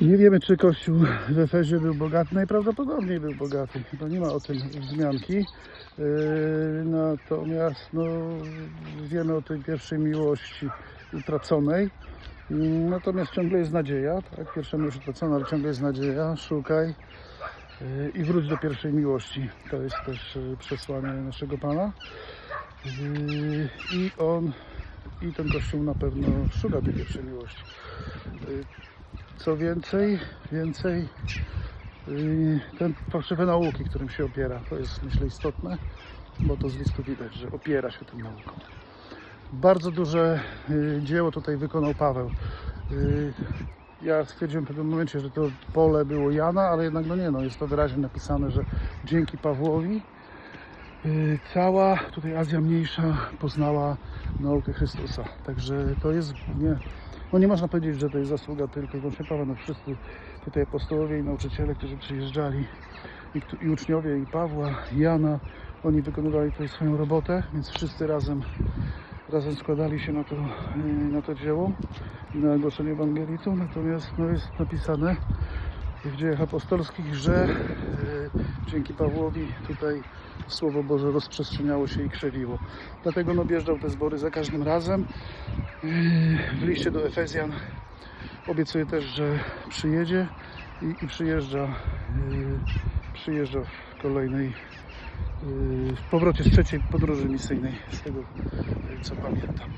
Nie wiemy, czy kościół w Efezie był bogaty. Najprawdopodobniej był bogaty. Chyba nie ma o tym wzmianki. Yy, Natomiast no, wiemy o tej pierwszej miłości utraconej. Yy, Natomiast ciągle jest nadzieja. Tak? Pierwsza miłość utracona, ale ciągle jest nadzieja. Szukaj yy, i wróć do pierwszej miłości. To jest też yy, przesłanie naszego Pana. I on, i ten kościół na pewno szuka tej pierwszej miłości. Co więcej, więcej yy, ten fałszywe nauki, którym się opiera, to jest myślę istotne, bo to z listu widać, że opiera się tym nauką. Bardzo duże yy, dzieło tutaj wykonał Paweł. Yy, Ja stwierdziłem w pewnym momencie, że to pole było Jana, ale jednak no nie, no jest to wyraźnie napisane, że dzięki Pawłowi cała tutaj Azja Mniejsza poznała naukę Chrystusa. Także to jest nie, no nie można powiedzieć, że to jest zasługa tylko i wyłącznie Pawła. No wszyscy tutaj apostołowie i nauczyciele, którzy przyjeżdżali i, i uczniowie i Pawła, i Jana, oni wykonywali tutaj swoją robotę, więc wszyscy razem, razem składali się na to, yy, na to dzieło, na głoszenie Ewangelii. Natomiast no, jest napisane w dziejach apostolskich, że yy, dzięki Pawłowi tutaj Słowo Boże rozprzestrzeniało się i krzewiło. Dlatego no, objeżdżał te zbory za każdym razem. W liście do Efezjan obiecuje też, że przyjedzie i, i przyjeżdża, yy, przyjeżdża w kolejnej, yy, w powrocie z trzeciej podróży misyjnej, z tego co pamiętam.